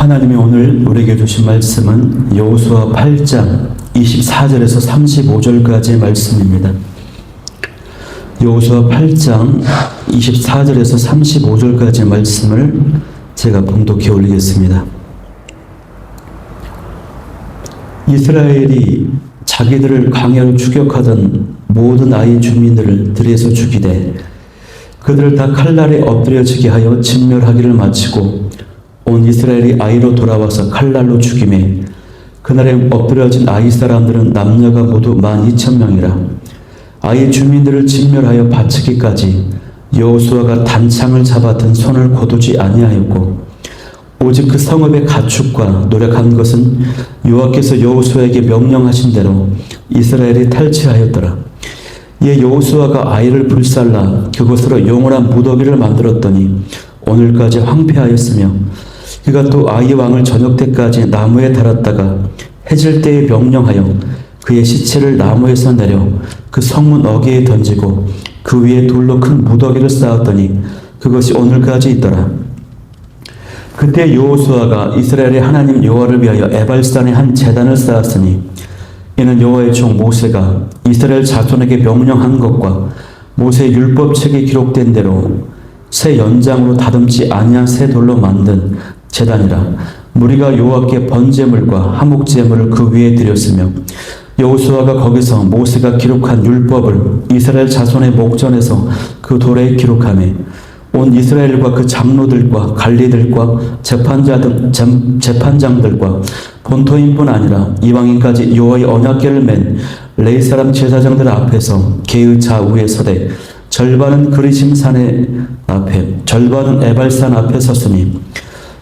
하나님이 오늘 우리에게 주신 말씀은 여호수아 8장 24절에서 35절까지의 말씀입니다. 여호수아 8장 24절에서 35절까지의 말씀을 제가 봉독해 올리겠습니다. 이스라엘이 자기들을 강야로 추격하던 모든 아이 주민들을 들에서 죽이되 그들을 다 칼날에 엎드려지게 하여 진멸하기를 마치고 온 이스라엘이 아이로 돌아와서 칼날로 죽임에 그날에 엎드려진 아이 사람들은 남녀가 모두 만 이천 명이라 아이 주민들을 진멸하여 바치기까지 여호수아가 단창을 잡았던 손을 거두지 아니하였고 오직 그 성읍의 가축과 노력한 것은 여호와께서 여호수아에게 명령하신 대로 이스라엘이 탈취하였더라. 이에 여호수아가 아이를 불살라 그것으로 영원한 무더기를 만들었더니 오늘까지 황폐하였으며 그가 또 아이 왕을 저녁 때까지 나무에 달았다가 해질 때에 명령하여 그의 시체를 나무에서 내려 그 성문 어귀에 던지고 그 위에 돌로 큰 무더기를 쌓았더니 그것이 오늘까지 있더라. 그때 여호수아가 이스라엘의 하나님 여호와를 위하여 에발산에 한 제단을 쌓았으니 이는 여호와의 종 모세가 이스라엘 자손에게 명령한 것과 모세의 율법책에 기록된 대로 새 연장으로 다듬지 아니한 새 돌로 만든 제단이라 무리가 여호와께 번제물과 화목제물을 그 위에 드렸으며 여호수아가 거기서 모세가 기록한 율법을 이스라엘 자손의 목전에서 그 돌에 기록하며 온 이스라엘과 그 장로들과 관리들과 재판자들 재판장들과 본토인뿐 아니라 이방인까지 여호와의 언약궤를 맨 레이 사람 제사장들 앞에서 개의 좌우에 서되 절반은 그리심산의 앞에 절반은 에발산 앞에 섰으니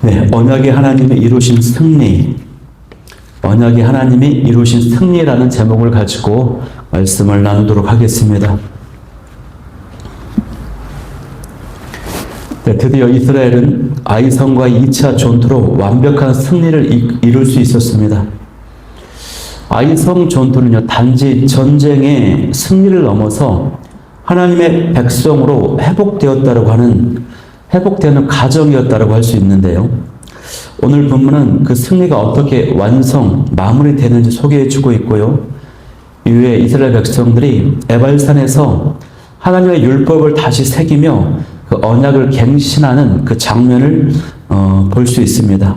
네, 언약의 하나님이 이루신 승리, 언약의 하나님이 이루신 승리라는 제목을 가지고 말씀을 나누도록 하겠습니다. 네, 드디어 이스라엘은 아이성과 2차 전투로 완벽한 승리를 이룰 수 있었습니다. 아이성 전투는요, 단지 전쟁의 승리를 넘어서 하나님의 백성으로 회복되었다고 하는, 회복되는 가정이었다고 할 수 있는데요. 오늘 본문은 그 승리가 어떻게 완성, 마무리되는지 소개해 주고 있고요. 이후에 이스라엘 백성들이 에발산에서 하나님의 율법을 다시 새기며 그 언약을 갱신하는 그 장면을 어, 볼 수 있습니다.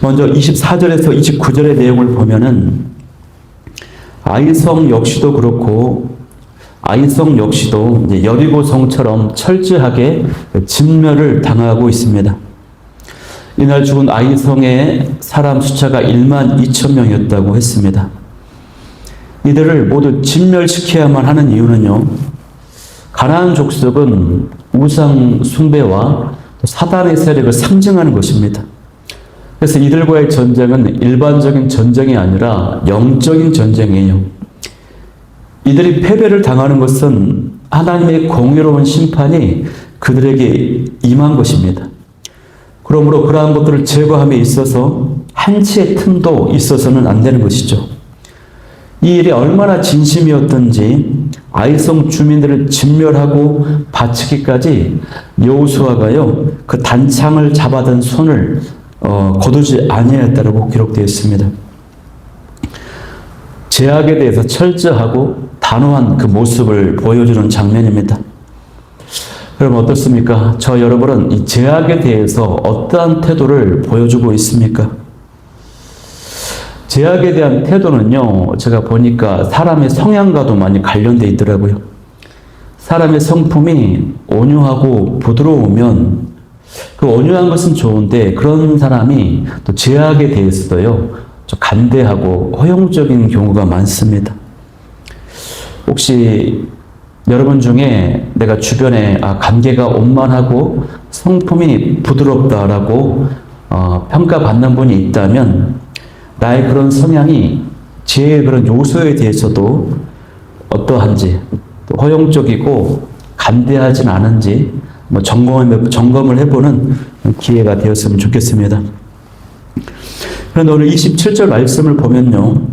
먼저 24절에서 29절의 내용을 보면은 아이성 역시도 그렇고 아이성 역시도 여리고 성처럼 철저하게 진멸을 당하고 있습니다. 이날 죽은 아이성의 사람 숫자가 1만 2천 명이었다고 했습니다. 이들을 모두 진멸시켜야만 하는 이유는요. 가나안 족속은 우상 숭배와 사단의 세력을 상징하는 것입니다. 그래서 이들과의 전쟁은 일반적인 전쟁이 아니라 영적인 전쟁이에요. 이들이 패배를 당하는 것은 하나님의 공의로운 심판이 그들에게 임한 것입니다. 그러므로 그러한 것들을 제거함에 있어서 한치의 틈도 있어서는 안 되는 것이죠. 이 일이 얼마나 진심이었던지 아이성 주민들을 진멸하고 바치기까지 여호수아가요 그 단창을 잡아든 손을 어, 거두지 아니하였다고 기록되어 있습니다. 제약에 대해서 철저하고 단호한 그 모습을 보여주는 장면입니다. 그럼 어떻습니까? 저 여러분은 이 제약에 대해서 어떠한 태도를 보여주고 있습니까? 제약에 대한 태도는요, 제가 보니까 사람의 성향과도 많이 관련돼 있더라고요. 사람의 성품이 온유하고 부드러우면 그 온유한 것은 좋은데 그런 사람이 또 제약에 대해서도요, 좀 간대하고 허용적인 경우가 많습니다. 혹시 여러분 중에 내가 주변에 아, 관계가 원만하고 성품이 부드럽다라고 어, 평가받는 분이 있다면 나의 그런 성향이 제 그런 요소에 대해서도 어떠한지 또 허용적이고 간대하진 않은지 뭐 점검을, 점검을 해보는 기회가 되었으면 좋겠습니다. 그런데 오늘 27절 말씀을 보면요.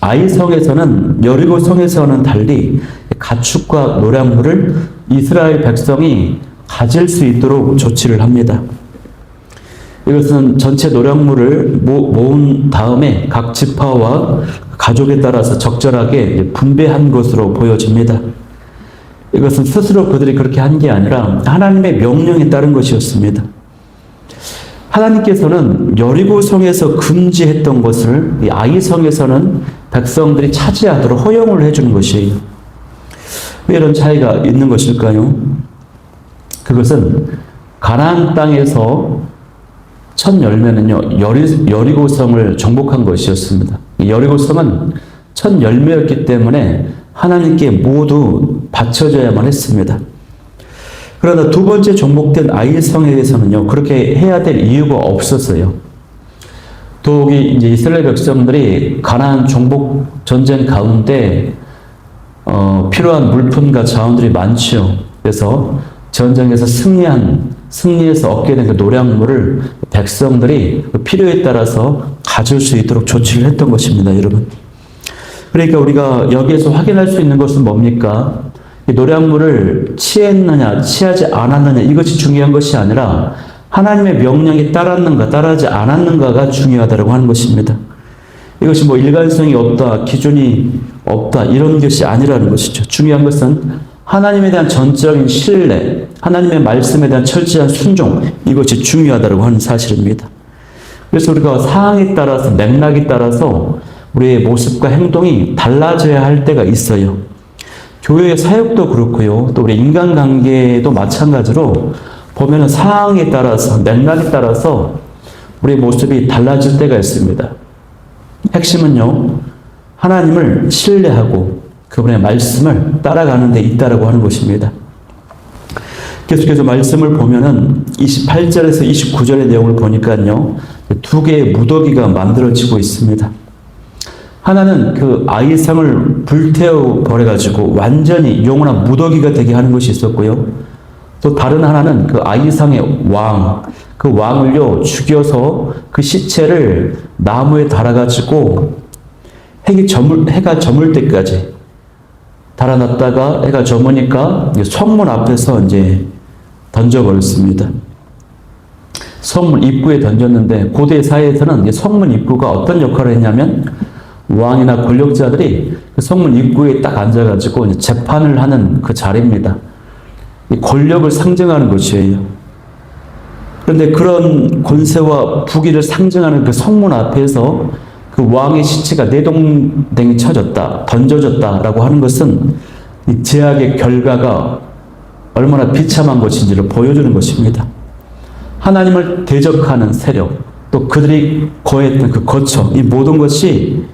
아이성에서는 여리고 성에서는 달리 가축과 노량물을 이스라엘 백성이 가질 수 있도록 조치를 합니다. 이것은 전체 노량물을 모, 모은 다음에 각 지파와 가족에 따라서 적절하게 분배한 것으로 보여집니다. 이것은 스스로 그들이 그렇게 한 게 아니라 하나님의 명령에 따른 것이었습니다. 하나님께서는 여리고 성에서 금지했던 것을 이 아이 성에서는 백성들이 차지하도록 허용을 해주는 것이에요. 왜 이런 차이가 있는 것일까요? 그것은 가나안 땅에서 첫 열매는요 여리, 여리고성을 정복한 것이었습니다. 여리고성은 첫 열매였기 때문에 하나님께 모두 바쳐져야만 했습니다. 그러나 두 번째 정복된 아이성에 대해서는요, 그렇게 해야 될 이유가 없었어요. 더욱이 이제 이스라엘 백성들이 가나안 정복 전쟁 가운데 어, 필요한 물품과 자원들이 많죠. 그래서 전쟁에서 승리한 승리해서 얻게 된 그 노량물을 백성들이 그 필요에 따라서 가질 수 있도록 조치를 했던 것입니다, 여러분. 그러니까 우리가 여기에서 확인할 수 있는 것은 뭡니까? 노량물을 취했느냐, 취하지 않았느냐, 이것이 중요한 것이 아니라 하나님의 명령이 따랐는가, 따르지 않았는가가 중요하다고 하는 것입니다. 이것이 뭐 일관성이 없다, 기준이 없다, 이런 것이 아니라는 것이죠. 중요한 것은 하나님에 대한 전적인 신뢰, 하나님의 말씀에 대한 철저한 순종, 이것이 중요하다고 하는 사실입니다. 그래서 우리가 상황에 따라서, 맥락에 따라서 우리의 모습과 행동이 달라져야 할 때가 있어요. 교회의 사역도 그렇고요. 또 우리 인간관계도 마찬가지로 보면은 상황에 따라서, 맥락에 따라서 우리의 모습이 달라질 때가 있습니다. 핵심은요, 하나님을 신뢰하고 그분의 말씀을 따라가는 데 있다라고 하는 것입니다. 계속해서 말씀을 보면은 28절에서 29절의 내용을 보니까요, 두 개의 무더기가 만들어지고 있습니다. 하나는 그 아이상을 불태워 버려가지고 완전히 영원한 무더기가 되게 하는 것이 있었고요. 또 다른 하나는 그 아이상의 왕, 그 왕을요, 죽여서 그 시체를 나무에 달아가지고 해가 저물, 해가 저물 때까지 달아놨다가 해가 저무니까 성문 앞에서 이제 던져버렸습니다. 성문 입구에 던졌는데 고대 사회에서는 성문 입구가 어떤 역할을 했냐면 왕이나 권력자들이 그 성문 입구에 딱 앉아가지고 재판을 하는 그 자리입니다. 권력을 상징하는 것이에요. 그런데 그런 권세와 부귀를 상징하는 그 성문 앞에서 그 왕의 시체가 내동댕이 쳐졌다, 던져졌다라고 하는 것은 이 제약의 결과가 얼마나 비참한 것인지를 보여주는 것입니다. 하나님을 대적하는 세력, 또 그들이 거했던 그 거처, 이 모든 것이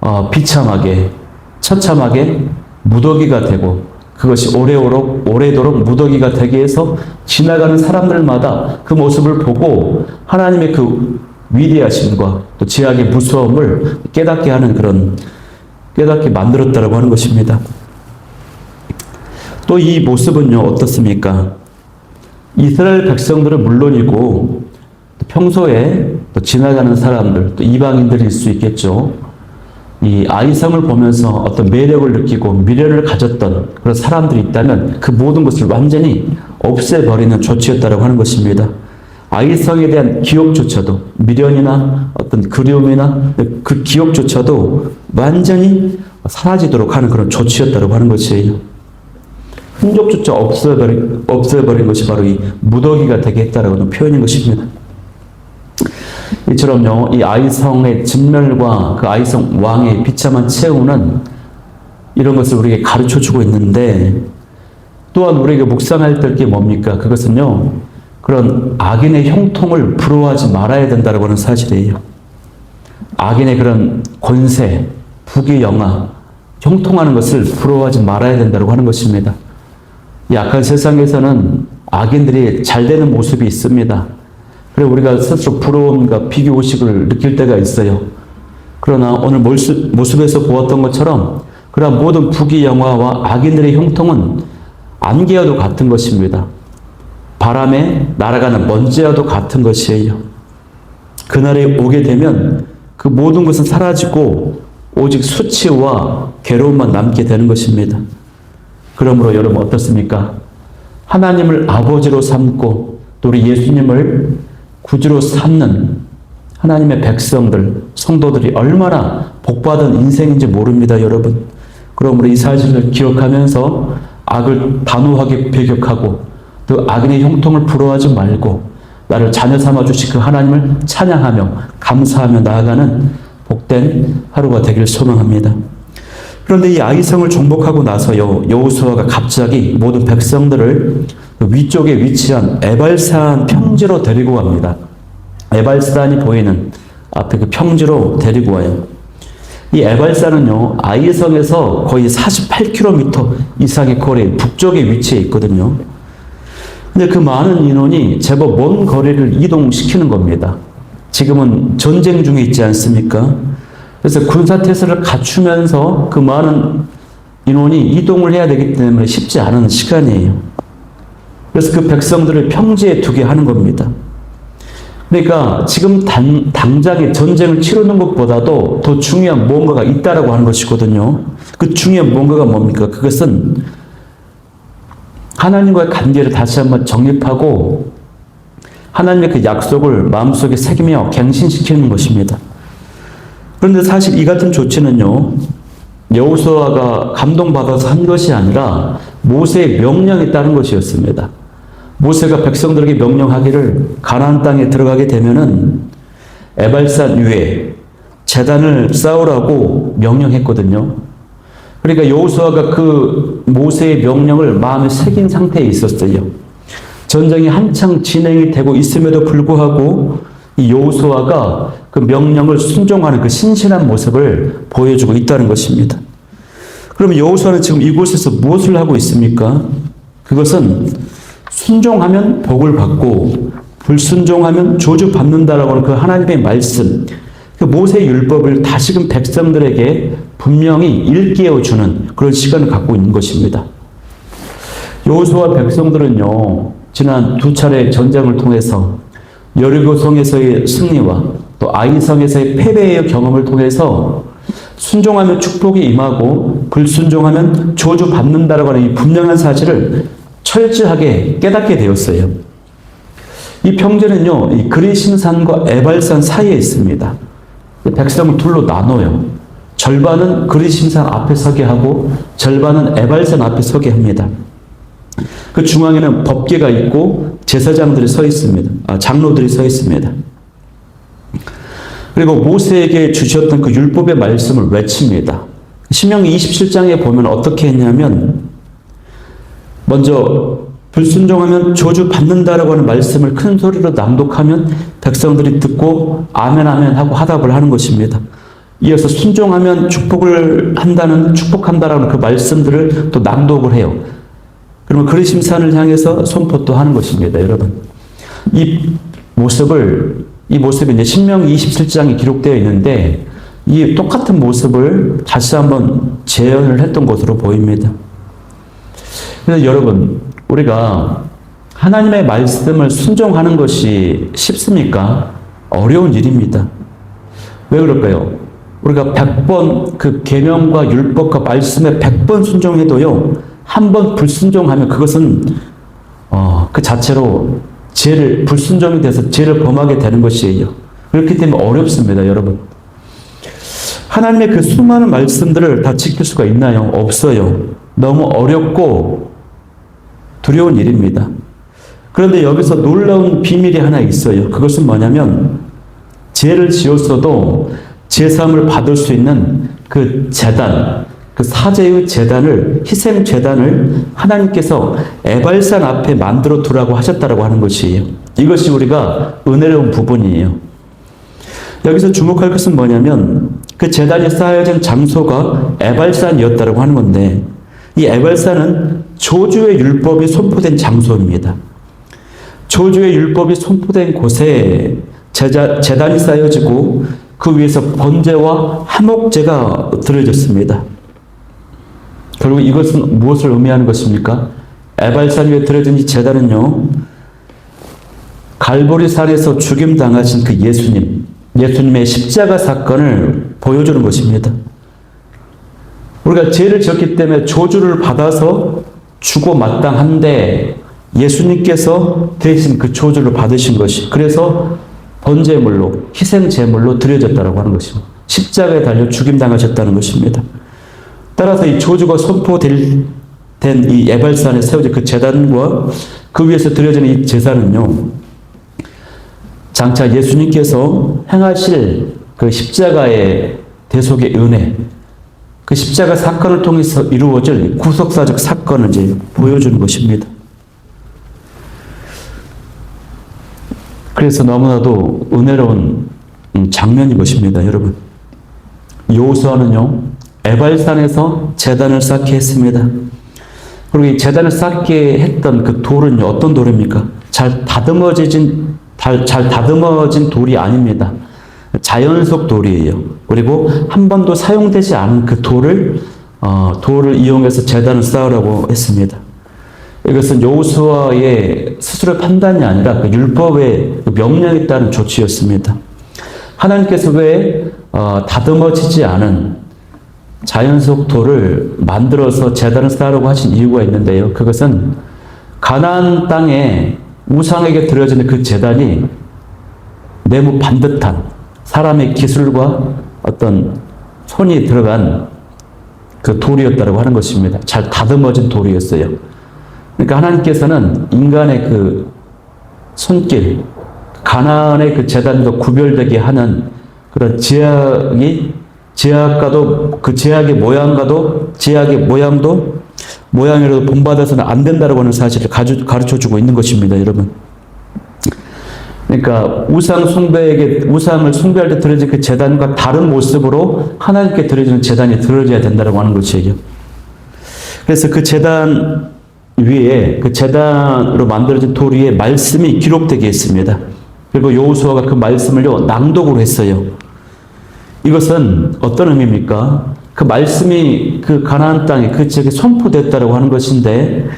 어, 비참하게, 처참하게 무더기가 되고 그것이 오래오록, 오래도록 무더기가 되게 해서 지나가는 사람들마다 그 모습을 보고 하나님의 그 위대하심과 또 제약의 무서움을 깨닫게 하는 그런 깨닫게 만들었다라고 하는 것입니다. 또 이 모습은요 어떻습니까? 이스라엘 백성들은 물론이고 평소에 또 지나가는 사람들 또 이방인들일 수 있겠죠. 이 아이성을 보면서 어떤 매력을 느끼고 미래를 가졌던 그런 사람들이 있다면 그 모든 것을 완전히 없애버리는 조치였다고 하는 것입니다. 아이성에 대한 기억조차도 미련이나 어떤 그리움이나 그 기억조차도 완전히 사라지도록 하는 그런 조치였다고 하는 것이에요. 흔적조차 없애버린, 없애버린 것이 바로 이 무더기가 되게 했다라고 하는 표현인 것입니다. 이처럼요, 이 아이성의 진멸과 그 아이성 왕의 비참한 최후는 이런 것을 우리에게 가르쳐 주고 있는데 또한 우리에게 묵상할 게 뭡니까? 그것은요, 그런 악인의 형통을 부러워하지 말아야 된다고 하는 사실이에요. 악인의 그런 권세, 부귀 영화, 형통하는 것을 부러워하지 말아야 된다고 하는 것입니다. 이 악한 세상에서는 악인들이 잘 되는 모습이 있습니다. 그래 우리가 스스로 부러움과 비교 의식을 느낄 때가 있어요. 그러나 오늘 모습, 모습에서 보았던 것처럼 그러한 모든 부귀 영화와 악인들의 형통은 안개와도 같은 것입니다. 바람에 날아가는 먼지와도 같은 것이에요. 그날에 오게 되면 그 모든 것은 사라지고 오직 수치와 괴로움만 남게 되는 것입니다. 그러므로 여러분 어떻습니까? 하나님을 아버지로 삼고 또 우리 예수님을 구주로 삼는 하나님의 백성들, 성도들이 얼마나 복받은 인생인지 모릅니다, 여러분. 그러므로 이 사실을 기억하면서 악을 단호하게 배격하고 또 악인의 형통을 부러워하지 말고 나를 자녀 삼아 주신 그 하나님을 찬양하며 감사하며 나아가는 복된 하루가 되길 소망합니다. 그런데 이 아이성을 정복하고 나서요 여호수아가 갑자기 모든 백성들을 위쪽에 위치한 에발산 평지로 데리고 갑니다. 에발산이 보이는 앞에 그 평지로 데리고 와요. 이 에발산은요 아이성에서 거의 48km 이상의 거리 북쪽에 위치해 있거든요. 근데 그 많은 인원이 제법 먼 거리를 이동시키는 겁니다. 지금은 전쟁 중에 있지 않습니까? 그래서 군사태세를 갖추면서 그 많은 인원이 이동을 해야 되기 때문에 쉽지 않은 시간이에요. 그래서 그 백성들을 평지에 두게 하는 겁니다. 그러니까 지금 단, 당장에 전쟁을 치르는 것보다도 더 중요한 뭔가가 있다라고 하는 것이거든요. 그 중요한 뭔가가 뭡니까? 그것은 하나님과의 관계를 다시 한번 정립하고 하나님의 그 약속을 마음속에 새기며 갱신시키는 것입니다. 그런데 사실 이 같은 조치는요, 여호수아가 감동받아서 한 것이 아니라 모세의 명령에 따른 것이었습니다. 모세가 백성들에게 명령하기를 가나안 땅에 들어가게 되면은 에발산 위에 재단을 쌓으라고 명령했거든요. 그러니까 여호수아가 그 모세의 명령을 마음에 새긴 상태에 있었어요. 전쟁이 한창 진행이 되고 있음에도 불구하고 이 여호수아가 그 명령을 순종하는 그 신실한 모습을 보여주고 있다는 것입니다. 그럼 여호수아는 지금 이곳에서 무엇을 하고 있습니까? 그것은 순종하면 복을 받고 불순종하면 저주 받는다라고 하는 그 하나님의 말씀, 그 모세 율법을 다시금 백성들에게 분명히 일깨워 주는 그런 시간을 갖고 있는 것입니다. 여호수아 백성들은요 지난 두 차례 전쟁을 통해서 여리고 성에서의 승리와 또 아이 성에서의 패배의 경험을 통해서 순종하면 축복이 임하고 불순종하면 저주 받는다라고 하는 이 분명한 사실을 철저하게 깨닫게 되었어요. 이 평지는요, 이 그리신산과 에발산 사이에 있습니다. 백성을 둘로 나눠요. 절반은 그리신산 앞에 서게 하고 절반은 에발산 앞에 서게 합니다. 그 중앙에는 법계가 있고 제사장들이 서 있습니다. 아, 장로들이 서 있습니다. 그리고 모세에게 주셨던 그 율법의 말씀을 외칩니다. 신명기 27장에 보면 어떻게 했냐면 먼저 불순종하면 저주 받는다라고 하는 말씀을 큰 소리로 낭독하면 백성들이 듣고 아멘 아멘 하고 화답을 하는 것입니다. 이어서 순종하면 축복을 한다는 축복한다라는 그 말씀들을 또 낭독을 해요. 그러면 그리심산을 향해서 선포도 하는 것입니다, 여러분. 이 모습을 이 모습이 이제 신명 27장에 기록되어 있는데 이 똑같은 모습을 다시 한번 재현을 했던 것으로 보입니다. 그래서 여러분, 우리가 하나님의 말씀을 순종하는 것이 쉽습니까? 어려운 일입니다. 왜 그럴까요? 우리가 100번 그 계명과 율법과 말씀에 100번 순종해도요. 한 번 불순종하면 그것은 어, 그 자체로 죄를 불순종이 돼서 죄를 범하게 되는 것이에요. 그렇기 때문에 어렵습니다, 여러분. 하나님의 그 수많은 말씀들을 다 지킬 수가 있나요? 없어요. 너무 어렵고 두려운 일입니다. 그런데 여기서 놀라운 비밀이 하나 있어요. 그것은 뭐냐면 죄를 지었어도 제사함을 받을 수 있는 그 재단, 그 사제의 재단을 희생 재단을 하나님께서 에발산 앞에 만들어 두라고 하셨다라고 하는 것이에요. 이것이 우리가 은혜로운 부분이에요. 여기서 주목할 것은 뭐냐면 그 재단이 쌓여진 장소가 에발산이었다라고 하는 건데 이 에발산은 저주의 율법이 선포된 장소입니다. 저주의 율법이 선포된 곳에 제자, 재단이 쌓여지고 그 위에서 번제와 화목제가 드려졌습니다. 결국 이것은 무엇을 의미하는 것입니까? 에발산 위에 드려진 이 제단은요, 갈보리 산에서 죽임 당하신 그 예수님, 예수님의 십자가 사건을 보여주는 것입니다. 우리가 죄를 지었기 때문에 저주를 받아서 죽어 마땅한데 예수님께서 대신 그 저주를 받으신 것이 그래서 번제물로 희생 제물로 드려졌다고 하는 것입니다. 십자가에 달려 죽임 당하셨다는 것입니다. 따라서 이 저주가 선포될 된이 에발산에 세워진 그 제단과 그 위에서 드려지는 이 제사는요. 장차 예수님께서 행하실 그 십자가의 대속의 은혜, 그 십자가 사건을 통해서 이루어질 구속사적 사건을 이제 보여주는 것입니다. 그래서 너무나도 은혜로운 음, 장면인 것입니다, 여러분. 요수아는요, 에발산에서 재단을 쌓게 했습니다. 그리고 이 재단을 쌓게 했던 그 돌은요, 어떤 돌입니까? 잘 다듬어진, 잘, 잘 다듬어진 돌이 아닙니다. 자연 속 돌이에요. 그리고 한 번도 사용되지 않은 그 돌을, 어, 돌을 이용해서 재단을 쌓으라고 했습니다. 이것은 여호수아의 스스로 판단이 아니라 그 율법의 그 명령에 따른 조치였습니다. 하나님께서 왜 어, 다듬어지지 않은 자연 속 돌을 만들어서 재단을 쌓으려고 하신 이유가 있는데요. 그것은 가나안 땅에 우상에게 드려지는 그 재단이 내무 반듯한 사람의 기술과 어떤 손이 들어간 그 돌이었다고 하는 것입니다. 잘 다듬어진 돌이었어요. 그러니까 하나님께서는 인간의 그 손길, 가난의 그 재단과 구별되게 하는 그런 제약이 제약과도 그 제약의 모양과도 제약의 모양도 모양이라도 본받아서는 안 된다고 하는 사실을 가르쳐 주고 있는 것입니다, 여러분. 그러니까 우상 숭배에게 우상을 숭배할 때 드려진 그 재단과 다른 모습으로 하나님께 드려지는 재단이 드려져야 된다고 하는 것이에요. 그래서 그 재단 위에 그 재단으로 만들어진 돌 위에 말씀이 기록되게 했습니다. 그리고 여호수아가 그 말씀을요 낭독으로 했어요. 이것은 어떤 의미입니까? 그 말씀이 그 가나안 땅에 그 지역에 선포됐다고 하는 것인데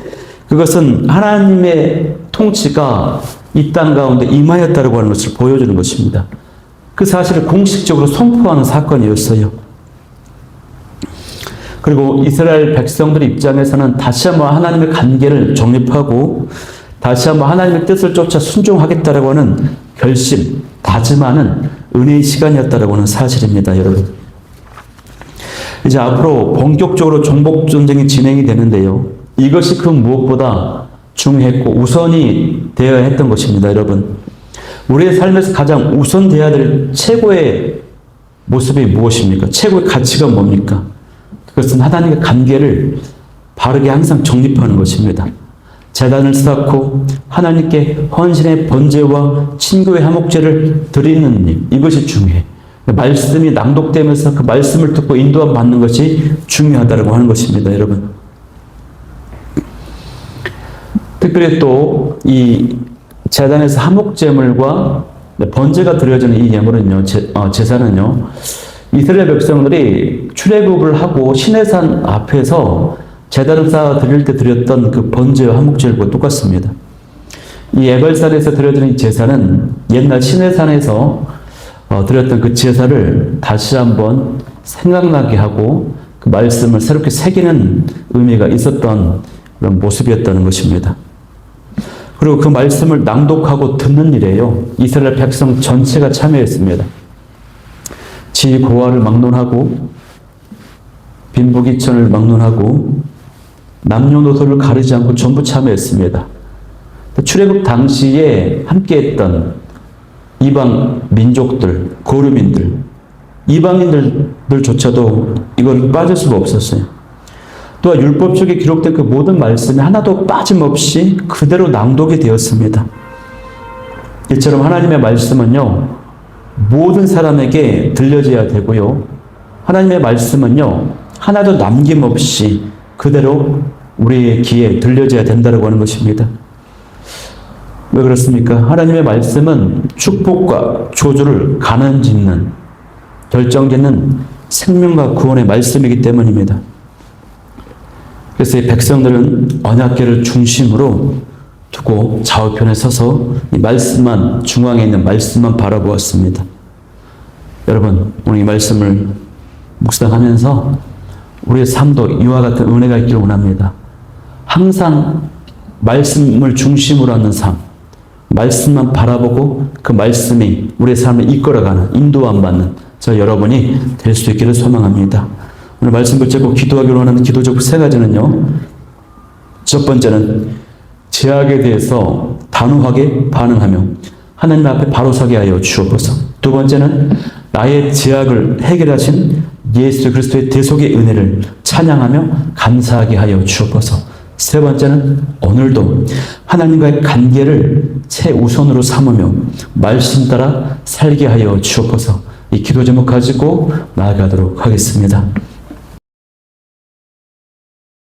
그것은 하나님의 통치가 이 땅 가운데 임하였다고 하는 것을 보여주는 것입니다. 그 사실을 공식적으로 선포하는 사건이었어요. 그리고 이스라엘 백성들 입장에서는 다시 한번 하나님의 관계를 정립하고 다시 한번 하나님의 뜻을 쫓아 순종하겠다라고 하는 결심, 다짐하는 은혜의 시간이었다라고 하는 사실입니다, 여러분. 이제 앞으로 본격적으로 정복 전쟁이 진행이 되는데요. 이것이 그 무엇보다 중요했고 우선이 되어야 했던 것입니다, 여러분. 우리의 삶에서 가장 우선되어야 될 최고의 모습이 무엇입니까? 최고의 가치가 뭡니까? 그것은 하나님의 관계를 바르게 항상 정립하는 것입니다. 재단을 쌓고 하나님께 헌신의 번제와 친구의 화목제를 드리는 일 이것이 중요해. 말씀이 낭독되면서 그 말씀을 듣고 인도함 받는 것이 중요하다고 하는 것입니다, 여러분. 특별히 또 이 재단에서 화목제물과 번제가 드려지는 이 예물은요, 제, 어, 제사는요, 이스라엘 백성들이 출애굽을 하고 시내산 앞에서 제단을 쌓아 드릴 때 드렸던 그 번제와 한목제일과 똑같습니다. 이 에발산에서 드려지는 제사는 옛날 시내산에서 어, 드렸던 그 제사를 다시 한번 생각나게 하고 그 말씀을 새롭게 새기는 의미가 있었던 그런 모습이었다는 것입니다. 그리고 그 말씀을 낭독하고 듣는 일에요. 이스라엘 백성 전체가 참여했습니다. 지 고아를 막론하고 빈부귀천을 막론하고 남녀노소를 가리지 않고 전부 참여했습니다. 출애굽 당시에 함께했던 이방 민족들, 고르민들, 이방인들조차도 이걸 빠질 수가 없었어요. 또한 율법 쪽에 기록된 그 모든 말씀이 하나도 빠짐없이 그대로 낭독이 되었습니다. 이처럼 하나님의 말씀은요, 모든 사람에게 들려져야 되고요. 하나님의 말씀은요, 하나도 남김없이 그대로 우리의 귀에 들려져야 된다고 하는 것입니다. 왜 그렇습니까? 하나님의 말씀은 축복과 조주를 가는 짓는 결정 짓는 생명과 구원의 말씀이기 때문입니다. 그래서 이 백성들은 언약계를 중심으로 두고 좌우편에 서서 이 말씀만 중앙에 있는 말씀만 바라보았습니다. 여러분 오늘 이 말씀을 묵상하면서 우리의 삶도 이와 같은 은혜가 있기를 원합니다. 항상 말씀을 중심으로 하는 삶, 말씀만 바라보고 그 말씀이 우리의 삶을 이끌어가는 인도함 받는 저 여러분이 될 수 있기를 소망합니다. 오늘 말씀 붙잡고 기도하기로 하는 기도적 세 가지는요. 첫 번째는 제약에 대해서 단호하게 반응하며 하나님 앞에 바로 서게 하여 주옵소서. 두 번째는 나의 제약을 해결하신 예수 그리스도의 대속의 은혜를 찬양하며 감사하게 하여 주옵소서. 세 번째는 오늘도 하나님과의 관계를 최우선으로 삼으며 말씀 따라 살게 하여 주옵소서. 이 기도 제목 가지고 나아가도록 하겠습니다.